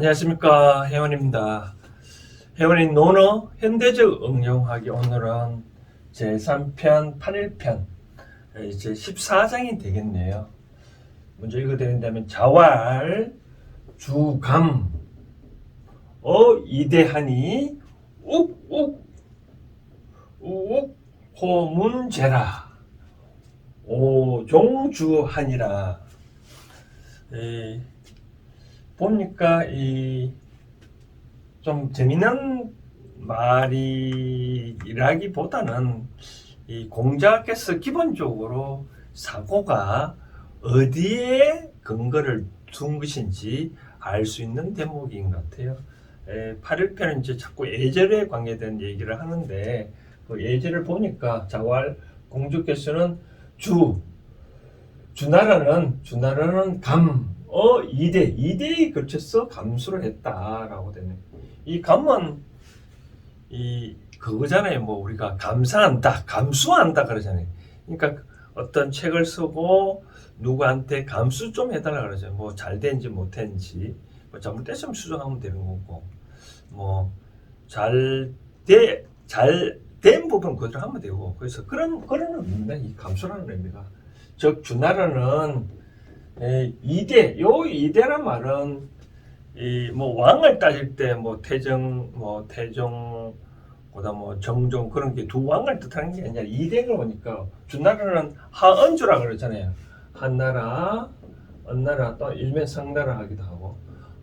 안녕하십니까 혜원입니다. 혜원의 논어 현대적 응용하기 오늘은 제 3편 8일편 이제 14장이 되겠네요. 먼저 읽어드린다면 자왈 주감 어 이대하니 욱욱 우욱 호문제라 오종주하니라 이, 보니까 이 좀 재미난 말이라기보다는 이 공자께서 기본적으로 사고가 어디에 근거를 둔 것인지 알 수 있는 대목인 것 같아요. 에, 8일편은 이제 자꾸 예절에 관계된 얘기를 하는데 그 예절을 보니까 자왈 공주께서는 주 주나라는 주나라는 감, 어 이대 이대에 걸쳐서 감수를 했다라고 되네. 이 감은 이 그거잖아요. 뭐 우리가 감사한다, 감수한다 그러잖아요. 그러니까 어떤 책을 쓰고 누구한테 감수 좀 해달라 그러죠. 뭐 잘 된지 못했는지 뭐 잘못됐으면 수정하면 되는 거고 뭐 잘 돼 잘 된 부분 그대로 하면 되고 그래서 그런 그런 의미입니다. 이 감수라는 의미가 즉 주나라는 에, 이대 요 이대란 말은 이 뭐 왕을 따질 때 뭐 태정 뭐 태종 보다 뭐 정종 그런 게 두 왕을 뜻하는 게 아니라 이대가 오니까 주나라는 하은주라 그러잖아요. 한나라, 언나라 또 일면 상나라 하기도 하고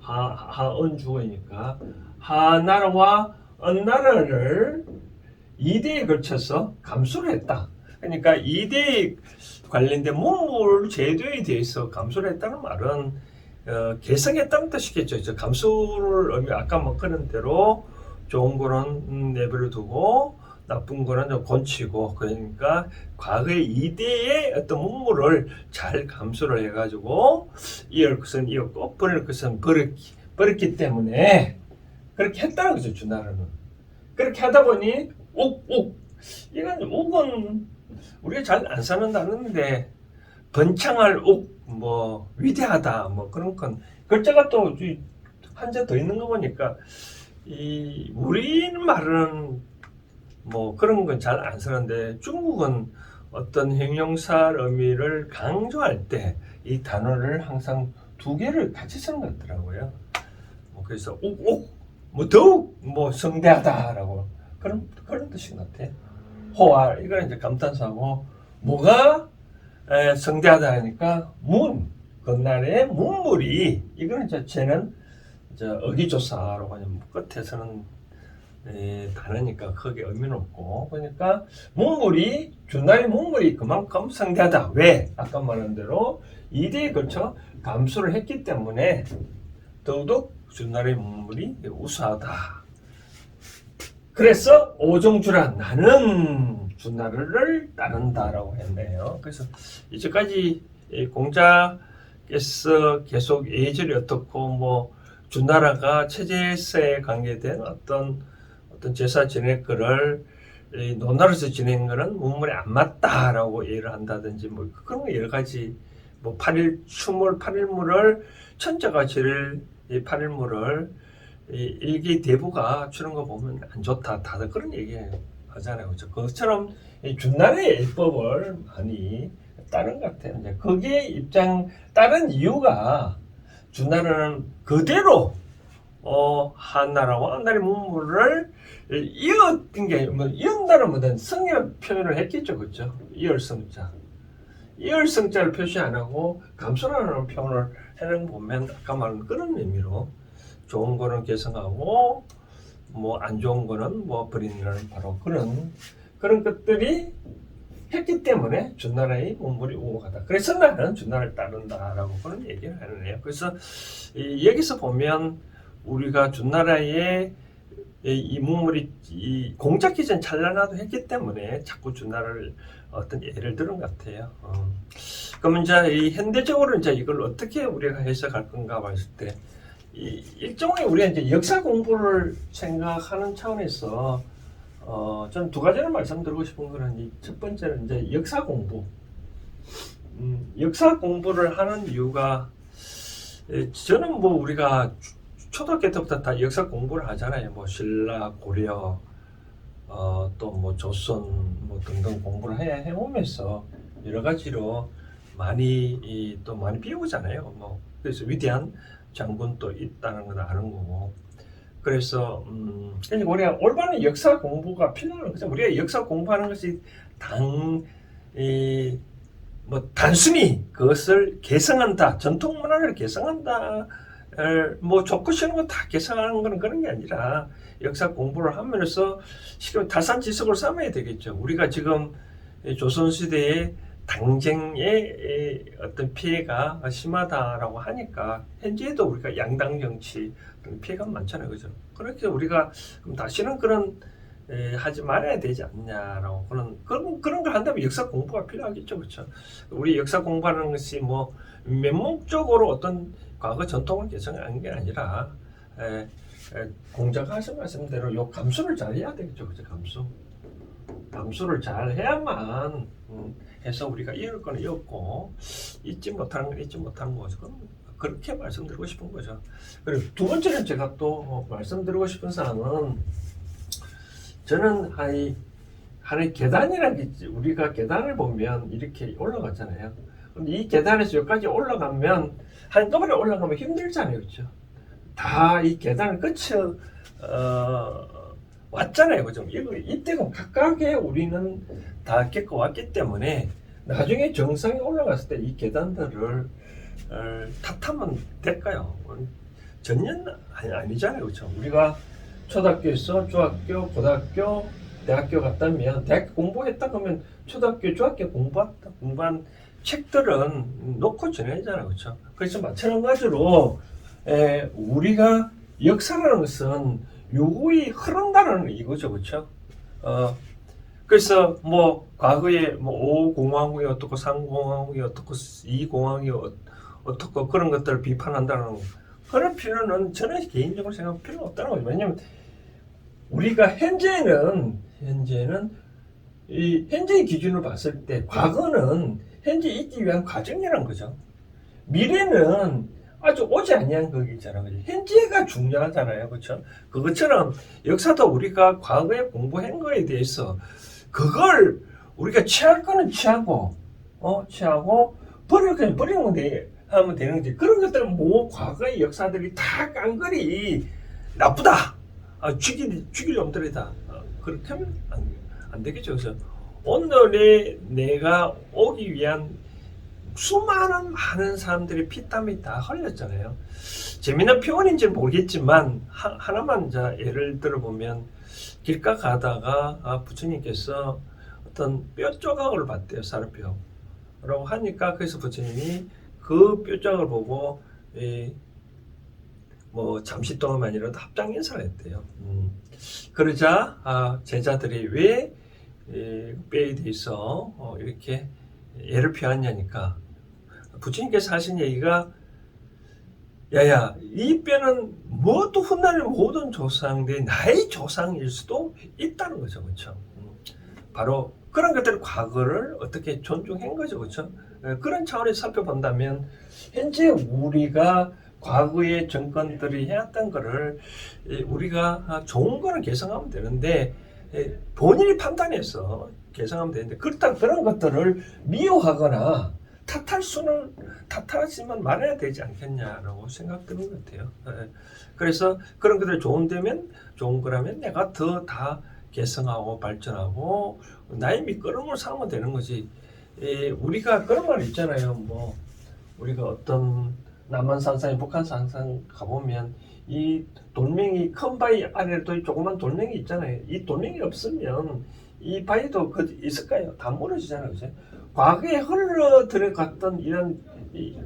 하 하은주이니까 하나라와 언나라를 이대에 걸쳐서 감수를 했다. 그러니까 이대에 관련된 문물 제도에 대해서 감수를 했다는 말은 어, 개성했다는 뜻이겠죠. 저 의미 아까 뭐 그런 대로 좋은 거는 음, 내버려 두고 나쁜 거는 좀 건치고 그러니까 과거의 이대의 어떤 문물을 잘 감수를 해가지고 이을 것은 이었고 버릴 것은 버렸기, 버렸기 때문에 그렇게 했다는 거죠 주나라는 그렇게 하다 보니 옥옥 이건 옥은 우리가 잘 안 사는 단어인데 번창할 옥 뭐 위대하다 뭐 그런 건 글자가 또 한자 더 있는 거 보니까 이 우리 말은 뭐 그런 건 잘 안 쓰는데 중국은 어떤 형용사 의미를 강조할 때 이 단어를 항상 두 개를 같이 쓰는 것 같더라고요. 뭐 그래서 옥옥 뭐 더욱 뭐 성대하다라고 그런 그런 뜻인 것 같아요. 호화 이거는 이제 감탄사고 뭐가 에, 성대하다 하니까 문 건날의 문물이 이거는 이제 쟤는 이제 어기조사라고 하면 끝에서는 에, 다르니까 크게 의미는 없고. 그러니까 문물이 준날의 문물이 그만큼 성대하다. 왜? 아까 말한 대로 이대에 걸쳐 감수를 했기 때문에 더더욱 준날의 문물이 우수하다 그래서 오종주라 나는 준나라를 따른다라고 했네요. 그래서 이제까지 이 공자께서 계속 예절이 어떻고 뭐 준나라가 체제에서에 관계된 어떤 어떤 제사 지낼 거를 이 논나라에서 지낸 거는 문물에 안 맞다라고 이해를 한다든지 뭐 그런 거 여러 가지 뭐 8일 추물 8일물을 천자가 지를 이 8일물을 이 일기 대부가 주는 거 보면 안 좋다 다들 그런 얘기 하잖아요 그렇죠? 그것처럼 이 준날의 일법을 많이 따른 것 같아요 이제 거기에 입장 다른 이유가 준나라는 그대로 어, 한나라와 한나라의 문물을 이었던 게, 뭐, 이었다는 뭐든 성역 표현을 했겠죠, 그죠? 이열성자. 이열성자를 표시 안 하고, 감소라는 표현을 해는 보면, 아까 말한 그런 의미로, 좋은 거는 개성하고, 뭐, 안 좋은 거는 뭐, 버리는 바로 그런, 그런 것들이 했기 때문에 준나라의 문물이 우호하다. 그래서 나는 준나라를 따른다라고 그런 얘기를 하네요. 그래서 이, 여기서 보면 우리가 준나라의 이, 이 문물이 이 공작기 전 찬란하도 했기 때문에 자꾸 준나라를 어떤 예를 들은 것 같아요. 어. 그럼 이제 이 현대적으로 이제 이걸 어떻게 우리가 해석할 건가 봤을 때, 이 일종의 우리가 이제 역사 공부를 생각하는 차원에서 어, 저는 두 가지를 말씀드리고 싶은 거는 이첫 번째는 이제 역사 공부. 음, 역사 공부를 하는 이유가 에, 저는 뭐 우리가 주- 초등학교 때부터 다 역사 공부를 하잖아요. 뭐 신라, 고려, 어, 또 뭐 조선 뭐 등등 공부를 해 해오면서 여러 가지로 많이 이, 또 많이 배우잖아요. 뭐 그래서 위대한 장군도 있다는 걸 아는 거고. 그래서 음, 그러니까 우리가 올바른 역사 공부가 필요한 거죠. 우리가 역사 공부하는 것이 당, 이, 뭐 단순히 그것을 개성한다, 전통 문화를 개성한다, 를뭐 좋고 싫은 거 다 개성하는 거는 그런 게 아니라 역사 공부를 하면서 실은 타산지석을 삼아야 되겠죠. 우리가 지금 이 조선 시대의 당쟁의 어떤 피해가 심하다라고 하니까 현재에도 우리가 양당 정치 피해가 많잖아요, 그죠? 그렇게 우리가 다시는 그런 에, 하지 말아야 되지 않냐라고 그런 그런 그런 걸 한다면 역사 공부가 필요하겠죠, 그렇죠? 우리 역사 공부하는 것이 뭐 면목적으로 어떤 과거 전통을 개성하는 게 아니라 에, 에, 공자가 하신 말씀대로 요 감수를 잘 해야 되겠죠, 그죠? 감수. 감수를 잘 해야만 음, 해서 우리가 이을 거는 이었고 잊지 못하는 건 잊지 못하는 거죠. 그렇게 말씀드리고 싶은 거죠. 그리고 두 번째는 제가 또 어, 말씀드리고 싶은 사항은 저는 하이 하나의 계단이라는 게. 우리가 계단을 보면 이렇게 올라가잖아요. 근데 이 계단에서 여기까지 올라가면 한꺼번에 올라가면 힘들잖아요, 그렇죠? 다 이 계단을 거쳐 어, 왔잖아요, 그죠? 이때가 각각의 우리는 다 겪어왔기 때문에 나중에 정상에 올라갔을 때 이 계단들을 어, 탓하면 될까요? 전혀 아니, 아니 잖아요, 그렇죠? 우리가 초등학교에서 중학교, 고등학교, 대학교 갔다면 대학교 공부했다 그러면 초등학교, 중학교 공부했다 공부한 책들은 놓고 지내잖아요, 그렇죠? 그래서 마찬가지로 에, 우리가 역사라는 것은 요구이 흐른다는 이거죠, 그렇죠? 어, 그래서 뭐 과거에 뭐 5공화국이 어떻고 3공화국이 어떻고 2공화국이 어, 어떻고 그런 것들을 비판한다는 그런 필요는 저는 개인적으로 생각 필요 없다는 거죠. 왜냐하면 우리가 현재는 현재는 이 현재의 기준으로 봤을 때 과거는 현재 있기 위한 과정이라는 거죠. 미래는 아주 오지 아니한 거기잖아요. 그죠? 현재가 중요하잖아요. 그렇죠? 그것처럼 역사도 우리가 과거에 공부한 거에 대해서 그걸 우리가 취할 거는 취하고 어 취하고 버릴 거는 버리면 돼 하면 되는 거지. 그런 것들은 뭐 과거의 역사들이 다 깡그리 나쁘다. 아, 죽이 죽일 놈들이다. 어, 그렇게 하면 안, 안 되겠죠. 그래서 오늘의 내가 오기 위한 수많은 많은 사람들이 피땀이 다 흘렸잖아요. 재미난 표현인지 모르겠지만 하, 하나만 자 예를 들어 보면 길가 가다가 아, 부처님께서 어떤 뼈 조각을 봤대요 쌀뼈. 라고 하니까 그래서 부처님이 그 뼈 조각을 보고 이, 뭐 잠시 동안만이라도 합장 인사를 했대요. 음. 그러자 아, 제자들이 왜 이, 뼈에 대해서 어, 이렇게 예를 표하냐니까 부처님께서 하신 얘기가 야야 이 뼈는 모두 훗날 모든 조상들이 나의 조상일 수도 있다는 거죠. 그렇죠? 바로 그런 것들 과거를 어떻게 존중한 거죠. 그렇죠? 그런 차원에서 살펴본다면 현재 우리가 과거의 정권들이 해왔던 거를 우리가 좋은 거는 개성하면 되는데 본인이 판단해서 개성하면 되는데 그렇다 그런 것들을 미워하거나 탓할 수는 탓하지만 말해야 되지 않겠냐라고 생각드는 것 같아요. 예. 그래서 그런 것들이 좋은데면 좋은 거라면 내가 더 다 개성하고 발전하고 나의 밑거름을 삼으면 되는 거지. 예, 우리가 그런 말 있잖아요. 뭐 우리가 어떤 남한 산상이 북한 산상 가보면 이 돌멩이 큰 바위 아래에도 조그만 돌멩이 있잖아요. 이 돌멩이 없으면 이 바위도 그 있을까요? 다 무너지잖아요. 그죠? 과거에 흘러 들어갔던 이런 이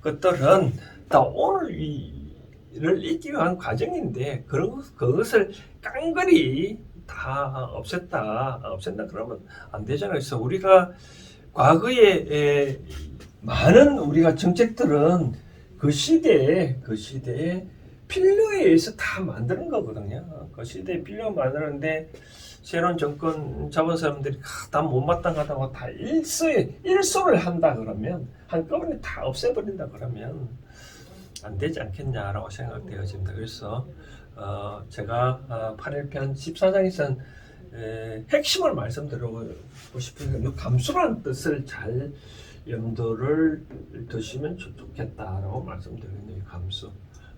것들은 다 오늘 이를 잊기 위한 과정인데 그런 것- 그것을 깡그리 다 없앴다 없앤다 그러면 안 되잖아요. 그래서 우리가 과거에 에, 많은 우리가 정책들은 그 시대에 그 시대에 필요에 의해서 다 만드는 거거든요. 그 시대에 필요 만드는데 새로운 정권 잡은 사람들이 다 못마땅하다고 다 일소에 일소를 한다 그러면 한꺼번에 다 없애버린다 그러면 안 되지 않겠냐라고 생각되어집니다. 그래서 어, 제가 어, 8일편 14장에서는 에, 핵심을 말씀드리고 싶은 이 감수라는 뜻을 잘 염두를 두시면 좋- 좋겠다라고 말씀드리는 이 감수.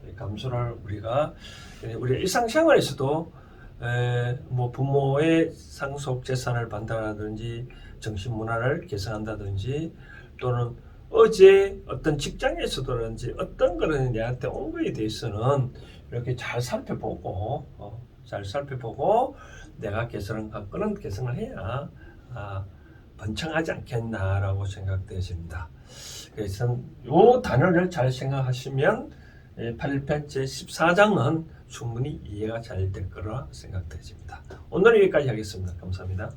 이 감수를 우리가 에, 우리 일상생활에서도 에, 뭐 부모의 상속 재산을 반대하든지 정신 문화를 개선한다든지 또는 어제 어떤 직장에서든지 어떤 거는 내한테 온 거에 대해서는 이렇게 잘 살펴보고 어, 잘 살펴보고 내가 개선을 갖고는 개선을 해야 아, 번창하지 않겠나라고 생각되어집니다. 그래서 이 단어를 잘 생각하시면 8일편 제14장은 충분히 이해가 잘 될 거라 생각되어집니다. 오늘 여기까지 하겠습니다. 감사합니다.